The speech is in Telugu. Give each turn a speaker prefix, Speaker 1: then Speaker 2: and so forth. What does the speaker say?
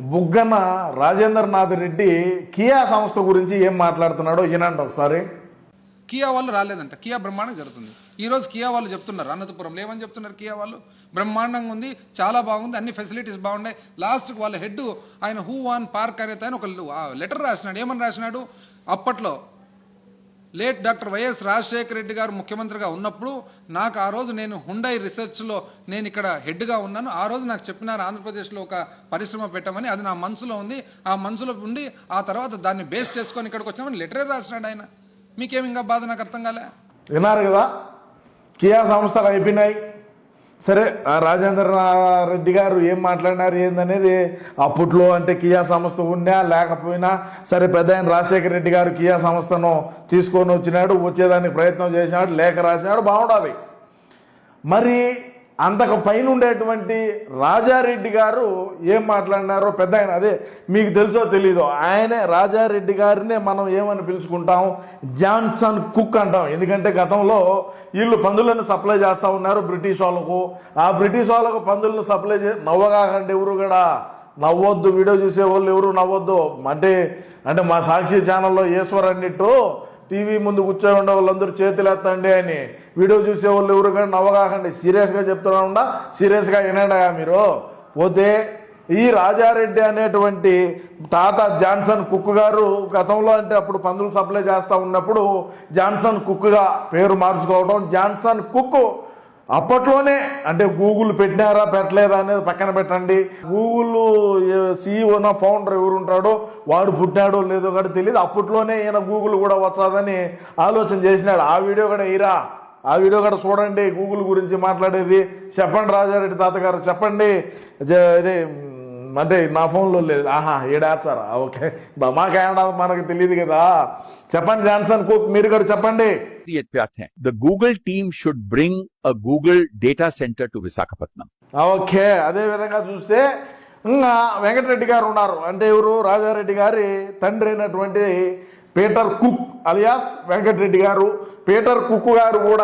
Speaker 1: బుగ్గన రాజేంద్రనాథ్ రెడ్డి కియా సంస్థ గురించి ఏం మాట్లాడుతున్నాడో వినండి ఒకసారి.
Speaker 2: కియా వాళ్ళు రాలేదంట. కియా బ్రహ్మాండం జరుగుతుంది. ఈ రోజు కియా వాళ్ళు చెప్తున్నారు. అనంతపురంలో ఏమని చెప్తున్నారు కియా వాళ్ళు? బ్రహ్మాండంగా ఉంది చాలా బాగుంది అన్ని ఫెసిలిటీస్ బాగున్నాయి. లాస్ట్కి వాళ్ళ హెడ్ ఆయన హూ వాన్ పార్క్ అనేది ఆయన ఒక లెటర్ రాసినాడు. ఏమని రాసినాడు? అప్పట్లో late doctor YS Rajasekhara Reddy గారు ముఖ్యమంత్రిగా ఉన్నప్పుడు నాకు ఆ రోజు నేను హుండై రీసెర్చ్లో నేను ఇక్కడ హెడ్గా ఉన్నాను. ఆ రోజు నాకు చెప్పినారు ఆంధ్రప్రదేశ్లో ఒక పరిశ్రమ పెట్టమని. అది నా మనసులో ఉంది. ఆ మనసులో ఉండి ఆ తర్వాత దాన్ని బేస్ చేసుకొని ఇక్కడికి వచ్చామని లెటరే రాసినాడు ఆయన. మీకేమి ఇంకా బాధ నాకు అర్థం కాలే?
Speaker 1: విన్నారు కదా? కియా సంస్థలు అయిపోయినాయి. సరే ఆ రాజేంద్ర రెడ్డి గారు ఏం మాట్లాడినారు ఏందనేది అప్పట్లో అంటే కియా సంస్థ ఉన్నా లేకపోయినా సరే పెద్ద ఆయన రాజశేఖర రెడ్డి గారు కియా సంస్థను తీసుకొని వచ్చినాడు వచ్చేదానికి ప్రయత్నం చేసినాడు లేఖ రాసినాడు బాగుండాలి. మరి అంతకు పైన ఉండేటువంటి రాజారెడ్డి గారు ఏం మాట్లాడినారో పెద్ద ఆయన అదే మీకు తెలుసో తెలీదో ఆయనే రాజారెడ్డి గారినే మనం ఏమని పిలుచుకుంటాం? జాన్సన్ కుక్ అంటాం. ఎందుకంటే గతంలో వీళ్ళు పందులను సప్లై చేస్తూ ఉన్నారు బ్రిటిష్ వాళ్ళకు. ఆ బ్రిటిష్ వాళ్ళకు పందులను సప్లై చే నవ్వగాకండి ఎవరు కూడా. నవ్వొద్దు వీడియో చూసే వాళ్ళు ఎవరు నవ్వొద్దు. అంటే అంటే మా సాక్షి ఛానల్లో ఈశ్వర్ అన్నిట్టు టీవీ ముందు కూర్చొని ఉండే వాళ్ళందరూ చేతులు అని. వీడియో చూసే వాళ్ళు ఎవరు కానీ నవ్వగాకండి. సీరియస్గా చెప్తున్నా ఉండా? సీరియస్గా వినండి మీరు. పోతే ఈ రాజారెడ్డి అనేటువంటి తాత జాన్సన్ కుక్ గారు గతంలో అంటే అప్పుడు పందులు సప్లై చేస్తూ ఉన్నప్పుడు జాన్సన్ కుక్గా పేరు మార్చుకోవడం జాన్సన్ కుక్ అప్పట్లోనే అంటే గూగుల్ పెట్టినారా పెట్టలేదా అనేది పక్కన పెట్టండి. గూగుల్ సీఈఓన ఫౌండర్ ఎవరు ఉంటాడో వాడు పుట్టినాడో లేదో కూడా తెలియదు అప్పట్లోనే ఈయన గూగుల్ కూడా వచ్చాదని ఆలోచన చేసినాడు. ఆ వీడియో కూడా ఇరా. ఆ వీడియో కూడా చూడండి గూగుల్ గురించి మాట్లాడేది. చెప్పండి రాజారెడ్డి తాతగారు చెప్పండి. ఇదే అంటే నా ఫోన్లో లేదు. ఆహా ఏడాచారా ఓకే. మాకేడా మనకు తెలియదు కదా. చెప్పండి జాన్సన్ కుక్ మీరు కూడా చెప్పండి.
Speaker 3: The Google team should bring a Google data centre to Visakhapatnam.
Speaker 1: Okay. అదే విధంగా చూస్తే ఇంకా వెంకటరెడ్డి గారు ఉన్నారు. అంటే ఎవరు? రాజారెడ్డి గారి తండ్రి అయినటువంటి పీటర్ కుక్ అలియాస్ వెంకటరెడ్డి గారు. పీటర్ కుక్ గారు కూడా